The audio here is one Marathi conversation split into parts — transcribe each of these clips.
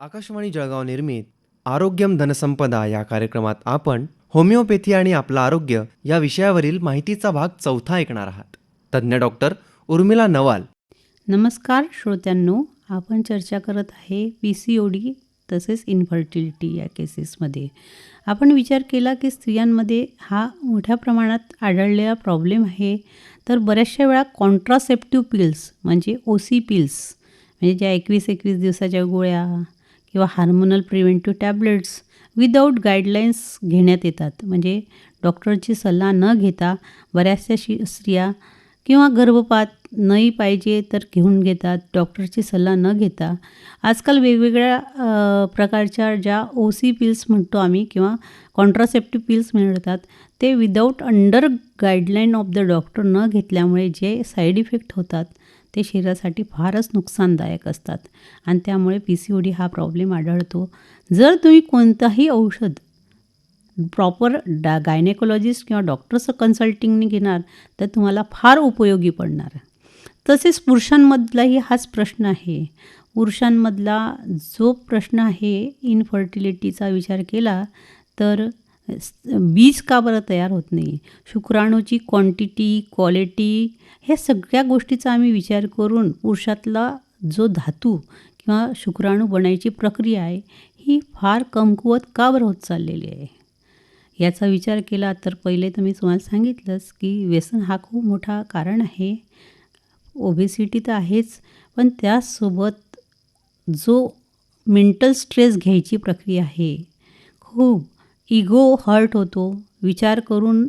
आकाशवाणी जळगाव निर्मित आरोग्यम धनसंपदा या कार्यक्रमात आपण होमिओपॅथी आणि आपलं आरोग्य या विषयावरील माहितीचा भाग चौथा ऐकणार आहात. तज्ज्ञ डॉक्टर उर्मिला नवाल. नमस्कार श्रोत्यांनो आपण चर्चा करत आहे पी सी ओ डी तसेच इन्फर्टिलिटी या केसेसमध्ये आपण विचार केला की स्त्रियांमध्ये हा मोठ्या प्रमाणात आढळलेला प्रॉब्लेम आहे. तर बऱ्याचशा वेळा कॉन्ट्रासेप्टिव्ह पिल्स म्हणजे ओ सी पिल्स म्हणजे ज्या एकवीस एकवीस दिवसाच्या गोळ्या किंवा hormonal preventive tablets without guidelines घेण्यात येतात. म्हणजे डॉक्टरची सल्ला न घेता बऱ्याचशा शि स्त्रिया किंवा गर्भपात नाही पाहिजे तर घेऊन घेतात डॉक्टरची सल्ला न घेता. आजकाल वेगवेगळ्या प्रकारच्या ज्या ओ सी पिल्स म्हणतो आम्ही किंवा कॉन्ट्रासेप्टिव्ह पिल्स मिळतात ते without under guideline of the doctor न घेतल्यामुळे जे साईड इफेक्ट होतात ते शरीरासाठी फारच नुकसानदायक असतात. आणि त्यामुळे पी सी ओ डी हा प्रॉब्लेम आढळतो. जर तुम्ही कोणताही औषध प्रॉपर डा गायनेकोलॉजिस्ट किंवा डॉक्टरचं कन्सल्टिंगने घेणार तर तुम्हाला फार उपयोगी पडणार. तसेच पुरुषांमधलाही हाच प्रश्न आहे. पुरुषांमधला जो प्रश्न आहे इनफर्टिलिटीचा विचार केला तर बीज का बरं तयार होत नाही? शुक्राणूची क्वांटिटी क्वालिटी हे सगळ्या गोष्टीचा आम्ही विचार करून पुरुषातला जो धातू किंवा शुक्राणू बनायची प्रक्रिया आहे ही फार कमकुवत का बरं होत चाललेली आहे? याचा विचार केला तर पहिले तर मी तुम्हाला सांगितलंच की व्यसन हा खूप मोठा कारण आहे. ओबेसिटी तर आहेच पण त्यासोबत जो मेंटल स्ट्रेस घ्यायची प्रक्रिया आहे खूप इगो हर्ट होतो. विचार करून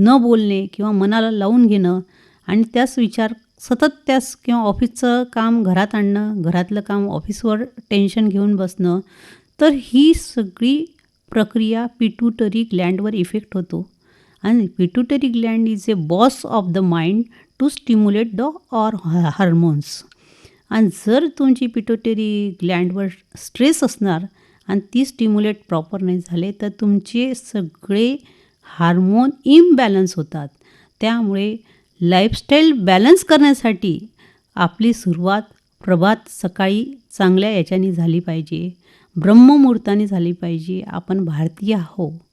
न बोलणे किंवा मनाला लावून घेणं आणि त्याच विचार सतत त्याच किंवा ऑफिसचं काम घरात आणणं घरातलं काम ऑफिसवर टेन्शन घेऊन बसणं तर ही सगळी प्रक्रिया पिट्युटरी ग्लँडवर इफेक्ट होतो. आणि pituitary gland is a boss of the mind to stimulate the or hormones आणि जर तुमची पिट्युटरी ग्लँडवर स्ट्रेस असणार आणि ती स्टिम्युलेट प्रॉपर नाही झाले तर तुमचे सगळे हार्मोन इम्बॅलन्स होतात. त्यामुळे लाईफस्टाईल बॅलन्स करण्यासाठी आपली सुरुवात प्रभात सकाळी चांगल्या याच्याने झाली पाहिजे. ब्रह्ममुहूर्ताने झाली पाहिजे. आपण भारतीय आहो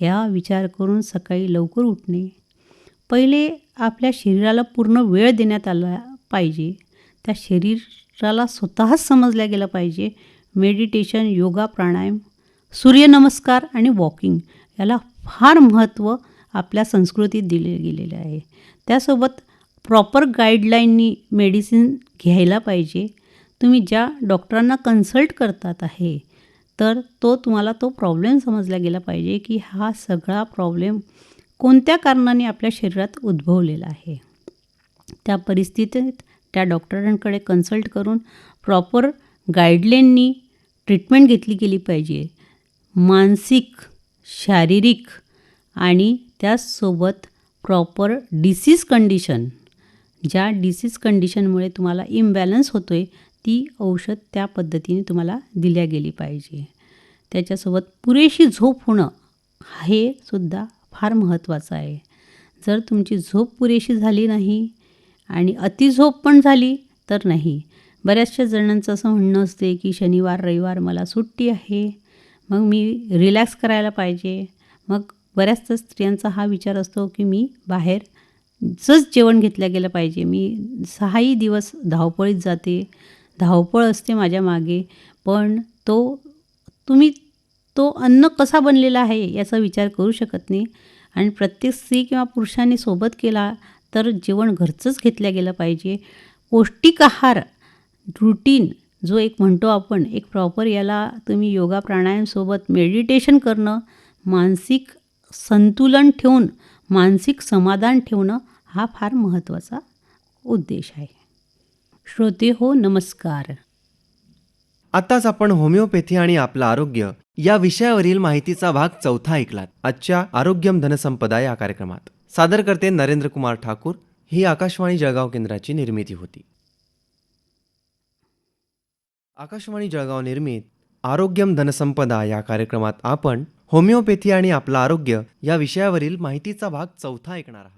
या विचार करून सकाळी लवकर उठणे. पहिले आपल्या शरीराला पूर्ण वेळ देण्यात आला पाहिजे. त्या शरीराला स्वतःच समजल्या गेलं पाहिजे. मेडिटेशन योगा प्राणायाम सूर्यनमस्कार आणि वॉकिंग याला फार महत्त्व आपल्या संस्कृतीत दिले गेलेलं आहे. त्यासोबत प्रॉपर गाईडलाईननी मेडिसिन घ्यायला पाहिजे. तुम्ही ज्या डॉक्टरांना कन्सल्ट करतात आहे तर तो तुम्हाला तो प्रॉब्लेम समजला गेला पाहिजे की हा सगळा प्रॉब्लेम कोणत्या कारणाने आपल्या शरीरात उद्भवलेला आहे. त्या परिस्थितीत त्या डॉक्टरांकडे कन्सल्ट करून प्रॉपर गाईडलाईननी ट्रीटमेंट घेतली गेली पाहिजे. मानसिक शारीरिक आणि त्याचसोबत प्रॉपर डिसीज कंडिशन. ज्या डिसीज कंडिशनमुळे तुम्हाला इम्बॅलन्स होतो आहे ती औषध त्या पद्धतीने तुम्हाला दिल्या गेली पाहिजे. त्याच्यासोबत पुरेशी झोप होणं हे सुद्धा फार महत्त्वाचं आहे. जर तुमची झोप पुरेशी झाली नाही आणि अतिझोप पण झाली तर नाही. बऱ्याचशा जणांचं असं म्हणणं असते की शनिवार रविवार मला सुट्टी आहे मग मी रिलॅक्स करायला पाहिजे. मग बऱ्याचशा स्त्रियांचा हा विचार असतो की मी बाहेरचंच जेवण घेतलं गेलं पाहिजे. मी सहाही दिवस धावपळीत जाते. धावपळ असते माझ्या मागे पण तो तुम्ही तो अन्न कसा बनलेला आहे याचा विचार करू शकत नाही. आणि प्रत्येक स्त्री किंवा पुरुषाने सोबत केला तर जेवण घरचंच घेतलं गेलं पाहिजे. पौष्टिक आहार रुटीन जो एक म्हणतो आपण एक प्रॉपर याला तुम्ही योगा प्राणायामसोबत मेडिटेशन करणं मानसिक संतुलन ठेवून मानसिक समाधान ठेवणं हा फार महत्त्वाचा उद्देश आहे. श्रोते हो नमस्कार. आताच आपण होमिओपॅथी आणि आपलं आरोग्य या विषयावरील माहितीचा भाग चौथा ऐकलात. आजच्या आरोग्यम धनसंपदा या कार्यक्रमात सादर करते नरेंद्र कुमार ठाकूर. ही आकाशवाणी जळगाव केंद्राची निर्मिती होती. आकाशवाणी जळगाव निर्मित आरोग्यम धनसंपदा या कार्यक्रमात आपण होमिओपॅथी आणि आपलं आरोग्य या विषयावरील माहितीचा भाग चौथा ऐकणार आहात.